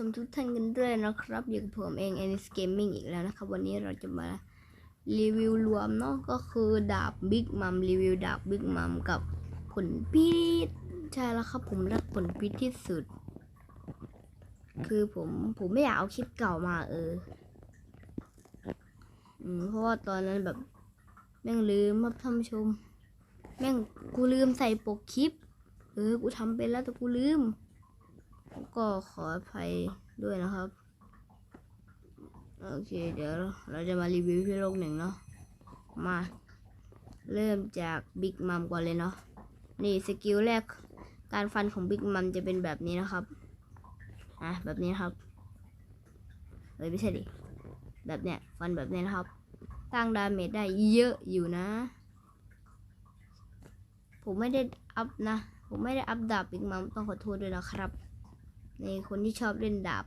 ชมทุกท่านกันด้วยนะครับ อยู่กับผมเอง Anis Gaming อีกแล้วนะครับ วันนี้เราจะมารีวิวรวมเนาะก็คือดาบ Big Mom รีวิวดาบ Big Mom กับผลพิษใช่แล้วครับผมรักผลพิษที่สุด คือผมผมไม่อยากเอาคลิปเก่ามาเออเพราะว่าตอนนั้นแบบ แม่งลืมครับท่านชม แม่งกูลืมใส่ปกคลิป เออ กูทำเป็นแล้วแต่กูลืม ก็ขออภัยด้วยนะครับ โอเค เดี๋ยวเราจะมารีวิวที่โลกหนึ่งเนาะ มา เริ่มจากบิ๊กมัมก่อนเลยเนาะ นี่สกิลแรก การฟันของบิ๊กมัมจะเป็นแบบนี้นะครับ อะ แบบนี้นครับเฮ้ยไม่ใช่ดิ แบบเนี้ย ฟันแบบนี้นะครับ ตั้งดาเมจได้เยอะอยู่นะ ผมไม่ได้อัพนะ ผมไม่ได้อัพดาบบิ๊กมัมต้องขอโทษด้วยนะครับ นคนที่ชอบเล่นดาบ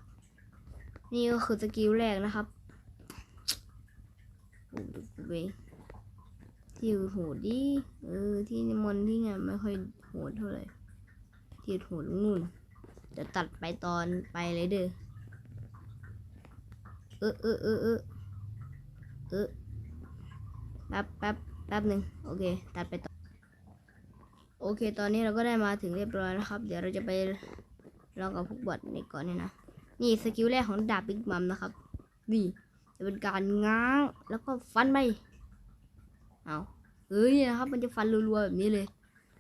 นี่ก็คือสกิลแรกนะครับที่โหดดิเออ ที่มอนที่ไงไม่ค่อยโหดเท่าไหร่ที่โหดนู่นจะตัดไปตอนไปเลยเด้อเออเออเออเออเออแป๊บแป๊บแป๊บหนึ่งโอเค ตัดไปต่อ โอเค ตอนนี้เราก็ได้มาถึงเรียบร้อยนะครับ เดี๋ยวเราจะไป ลองกับพวกบอทนี่ก่อนเนี่ยนะ นี่สกิลแรกของดาบบิ๊กมัมนะครับ นี่จะเป็นการง้างแล้วก็ฟันไป เอาเฮ้ยนะครับ มันจะฟันรัวๆแบบนี้เลย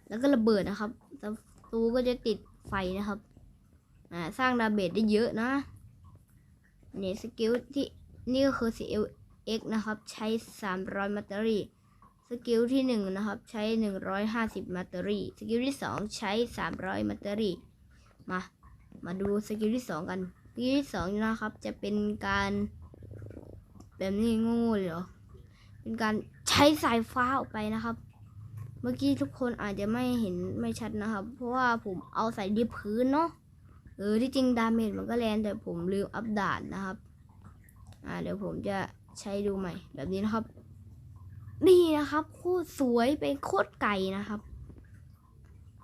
แล้วก็ระเบิดนะครับศัตรูก็จะติดไฟนะครับ อ่า สร้างดาเมจได้เยอะนะ นี่สกิลที่นี่ก็คือ CLX นะครับ ใช้ 300แบตเตอรี่สกิลที่หนึ่งนะครับ ใช้ 150แบตเตอรี่ สกิลที่สองใช้ 300แบตเตอรี่ มา มาดูสกิลที่สองกันสกิลที่สองนะครับ จะเป็นการแบบนี้งูเลยเหรอ เป็นการใช้สายฟ้าออกไปนะครับ เมื่อกี้ทุกคนอาจจะไม่เห็นไม่ชัดนะครับ เพราะว่าผมเอาใส่ที่พื้นเนาะเออที่จริงดาเมจมันก็แรงแต่ผมลืมอัปดาตนะครับ อ่าเดี๋ยวผมจะใช้ดูใหม่ แบบนี้นะครับ นี่นะครับโคตรสวยเป็นโคตรไก่นะครับ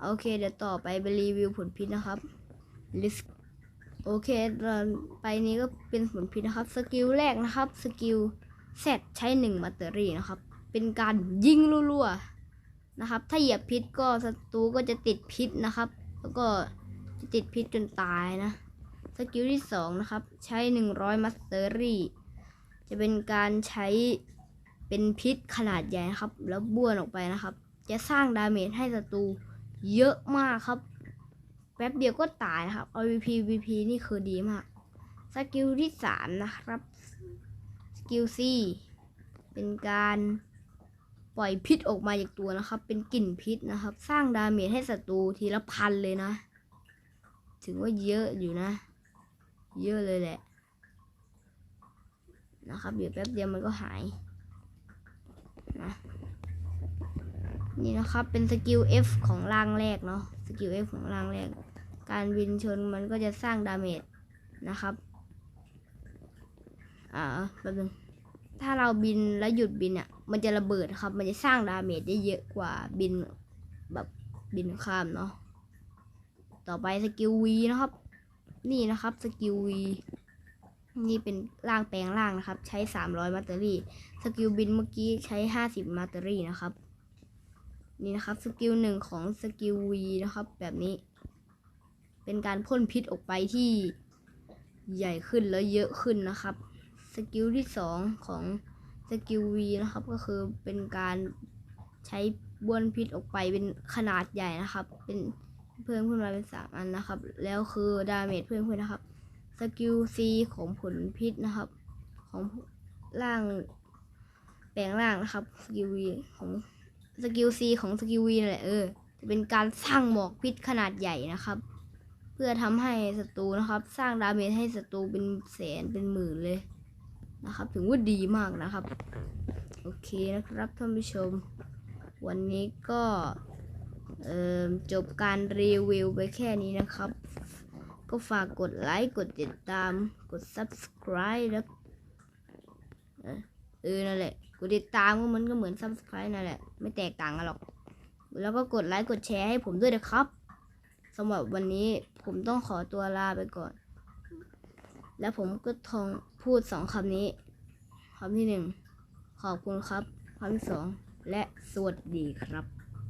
โอเค เดี๋ยวต่อไปไปรีวิวผลพิษนะครับ ลิสโอเคตอนไปนี้ก็เป็นผลพิษนะครับ สกิลแรกนะครับ สกิลแซดใช้หนึ่งแบตเตอรี่นะครับ เป็นการยิงรัวๆนะครับ ถ้าเหยียบพิษก็ศัตรูก็จะติดพิษนะครับ แล้วก็จะติดพิษจนตายนะ สกิลที่สองนะครับ ใช้หนึ่งร้อยมัสเตอรี่จะเป็นการใช้เป็นพิษขนาดใหญ่นะครับ แล้วบ้วนออกไปนะครับ จะสร้างดาเมจให้ศัตรูเยอะมากครับ แป๊บเดียวก็ตายครับ RVP VP นี่คือดีมาก สกิลที่สามนะครับ สกิล C เป็นการปล่อยพิษออกมาจากตัวนะครับ เป็นกลิ่นพิษนะครับ สร้างดาเมจให้ศัตรูทีละพันเลยนะ ถือว่าเยอะอยู่นะ เยอะเลยแหละ นะครับ เดี๋ยวแป๊บเดียวมันก็หายนะนี่นะครับ เป็นสกิล F ของร่างแรกเนาะ สกิล F ของร่างแรก การบินชนมันก็จะสร้างดาเมจนะครับ อ่าแป๊บนึงถ้าเราบินแล้วหยุดบินอะ มันจะระเบิดครับ มันจะสร้างดาเมจได้เยอะกว่าบินแบบบินข้ามเนาะ ต่อไปสกิล V นะครับ นี่นะครับสกิล V นี่เป็นร่างแปลงร่างนะครับ ใช้ 300แบตเตอรี่ สกิลบินเมื่อกี้ใช้ 50แบตเตอรี่นะครับ นี่นะครับสกิลหนึ่งของสกิล V นะครับ แบบนี้ เป็นการพ่นพิษออกไปที่ใหญ่ขึ้นแล้วเยอะขึ้นนะครับ สกิลที่สองของสกิล V นะครับ ก็คือเป็นการใช้บ้วนพิษออกไปเป็นขนาดใหญ่นะครับ เป็นเพิ่มขึ้นมาเป็นสามอันนะครับ แล้วคือดาเมจเพิ่มขึ้นนะครับ สกิล C ของผลพิษนะครับ ของร่างแปลงร่างนะครับ สกิล V ของสกิล C ของสกิล V นั่นแหละเออจะเป็นการสร้างหมอกพิษขนาดใหญ่นะครับ เพื่อทำให้ศัตรูนะครับ สร้างดาเมจให้ศัตรูเป็นแสนเป็นหมื่นเลยนะครับ ถึงว่าดีมากนะครับ โอเคนะครับท่านผู้ชม วันนี้ก็จบการรีวิวไปแค่นี้นะครับ ก็ฝากกดไลค์กดติดตามกด subscribe แล้วเออเออนั่นแหละกดติดตามก็มันก็เหมือน subscribe นั่นแหละ ไม่แตกต่างกันหรอก แล้วก็กดไลค์กดแชร์ให้ผมด้วยนะครับสำหรับวันนี้ ผมต้องขอตัวลาไปก่อน แล้วผมก็ทองพูดสองคำนี้คำที่หนึ่งขอบคุณครับคำที่สองและสวัสดีครับ